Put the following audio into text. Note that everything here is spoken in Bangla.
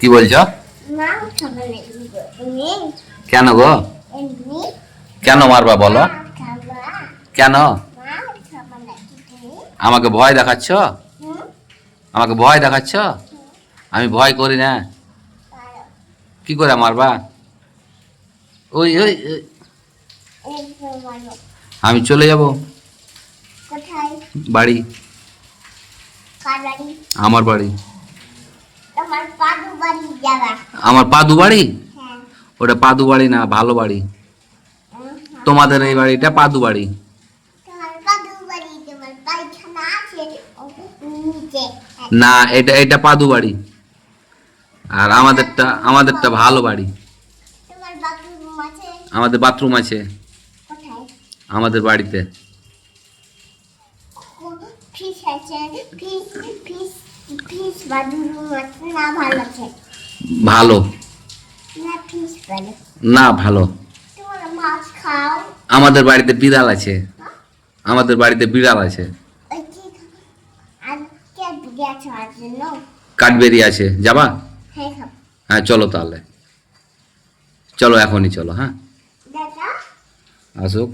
কি বলছো? কেন গো? কেন মারবা বলো? কেন? আমাকে ভয় দেখাচ্ছ? আমাকে ভয় দেখাচ্ছ? আমি ভয় করি না। কি করে মারবা? ওই ওই আমি চলে যাব। বাড়ি? আমার বাড়ি তোমার পাদু বাড়ি যাবা আমার পাদু বাড়ি? হ্যাঁ। ওটা পাদু বাড়ি না ভালো বাড়ি। তোমাদের এই বাড়িটা পাদু বাড়ি। না এটা এটা পাদু বাড়ি। আর আমাদেরটা আমাদেরটা ভালো বাড়ি। তোমার বাথরুম আছে? আমাদের বাথরুম আছে। আমাদের বাড়িতে। ভালো না ভালো আমাদের বাড়িতে বিড়াল আছে আমাদের বাড়িতে বিড়াল আছে কাঠবেরি আছে যাবা হ্যাঁ চলো তাহলে চলো এখনই চলো হ্যাঁ আসুক